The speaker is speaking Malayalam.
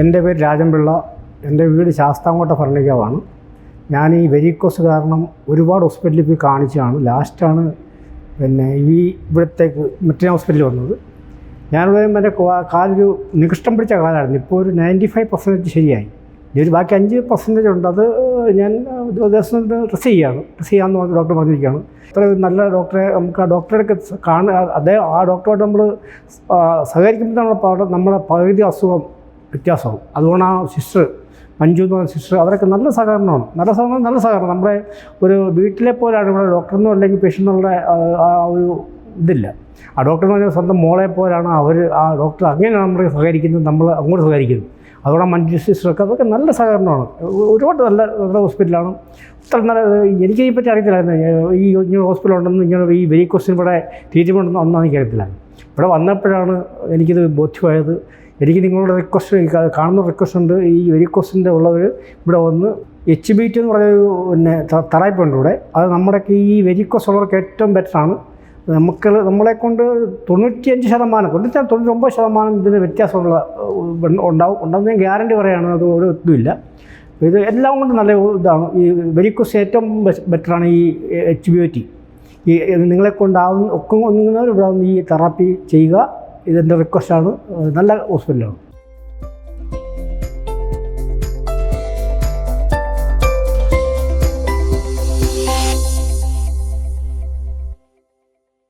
എന്റെ പേര് രാജൻപിള്ള. എന്റെ വീട് ശാസ്താംകോട്ട ഭരണിക്കാവാണ് ഞാൻ ഈ വെരിക്കോസ് കാരണം ഒരുപാട് ഹോസ്പിറ്റലിൽ പോയി കാണിച്ചതാണ്. ലാസ്റ്റാണ് പിന്നെ ഈ ഇവിടത്തേക്ക് മെറ്റിന ഹോസ്പിറ്റലിൽ വന്നത്. ഞാനിവിടെ എന്റെ കാലൊരു നികഷ്ടം പിടിച്ച കാലായിരുന്നു ഇപ്പോൾ ഒരു നയന്റി ഫൈവ് പെർസെന്റേജ് ശരിയായി. ഇനി ഒരു ബാക്കി അഞ്ച് പെർസെന്റേജ് ഉണ്ട്. അത് ഞാൻ ദിവസം ഡ്രസ് ചെയ്യാണ്. ഡ്രസ് ചെയ്യാമെന്ന് പറഞ്ഞ് ഡോക്ടർ പറഞ്ഞിരിക്കുകയാണ്. അത്ര നല്ല ഡോക്ടറെ നമുക്ക് ആ ഡോക്ടറെയൊക്കെ കാണുക അദ്ദേഹം ആ ഡോക്ടറുമായിട്ട് നമ്മൾ സഹകരിക്കുമ്പോൾ നമ്മുടെ നമ്മുടെ പകുതി അസുഖം വ്യത്യാസമാവും. അതുകൊണ്ട് ആ സിസ്റ്റർ മഞ്ജു എന്ന് പറഞ്ഞ സിസ്റ്റർ അവരൊക്കെ നല്ല സഹകരണമാണ്. നല്ല സഹകരണം നല്ല സഹകരണം. നമ്മുടെ ഒരു വീട്ടിലെ പോലെയാണ് ഇവിടെ ഡോക്ടറെന്നോ അല്ലെങ്കിൽ പേഷ്യന്റുള്ള ആ ഒരു ഇതില്ല. ആ ഡോക്ടർ എന്ന് പറഞ്ഞാൽ സ്വന്തം മോളെ പോലാണ് അവർ ആ ഡോക്ടർ അങ്ങനെയാണ് നമ്മൾ സഹകരിക്കുന്നത് നമ്മൾ അങ്ങോട്ട് സഹകരിക്കുന്നത്. അതുകൊണ്ട് മഞ്ജു സിസ്റ്ററൊക്കെ അതൊക്കെ നല്ല സഹകരണമാണ്. ഒരുപാട് നല്ല നല്ല ഹോസ്പിറ്റലാണ്. ഇത്ര നല്ല എനിക്ക് ഇതിനെപ്പറ്റി അറിയത്തില്ലായിരുന്നു. ഈ ഇങ്ങനെ ഹോസ്പിറ്റൽ ഉണ്ടെന്ന് ഇങ്ങനെ ഈ വെരി ക്വസ്റ്റ്യൻ ഇവിടെ ട്രീറ്റ്മെന്റ് ഉണ്ടെന്ന് ഒന്നും എനിക്കറിയത്തില്ല ഇവിടെ വന്നപ്പോഴാണ് എനിക്കിത് ബോധ്യമായത്. എനിക്ക് നിങ്ങളുടെ റിക്വസ്റ്റ് കാണുന്ന റിക്വസ്റ്റ് ഉണ്ട്. ഈ വെരിക്കോസിന്റെ ഉള്ളവർ ഇവിടെ വന്ന് എച്ച് ബി ടി എന്ന് പറഞ്ഞൊരു പിന്നെ തെറാപ്പി ഇവിടെ. അത് നമ്മുടെയൊക്കെ ഈ വെരിക്കോസ് ഉള്ളവർക്ക് ഏറ്റവും ബെറ്ററാണ് നമുക്ക് നമ്മളെ കൊണ്ട് തൊണ്ണൂറ്റിയഞ്ച് ശതമാനം തൊണ്ണൂറ്റി തൊണ്ണൂറ്റൊമ്പത് ശതമാനം ഇതിന് വ്യത്യാസമുള്ള ഉണ്ടാവും ഉണ്ടാവും. ഞാൻ ഗ്യാരണ്ടി പറയുകയാണ് അത് ഒരു ഇതുമില്ല. ഇത് എല്ലാം കൊണ്ടും നല്ല ഇതാണ്. ഈ വെരിക്കോസ് ഏറ്റവും ബെറ്ററാണ് ഈ എച്ച് ബി ഒ ടി ഈ നിങ്ങളെ കൊണ്ടാവുന്ന ഒക്കെ ഒന്നുന്നവർ ഇവിടെ ഈ തെറാപ്പി ചെയ്യുക. ഇതെന്റെ റിക്വസ്റ്റാണ് നല്ല ഹോസ്പിറ്റലാണ്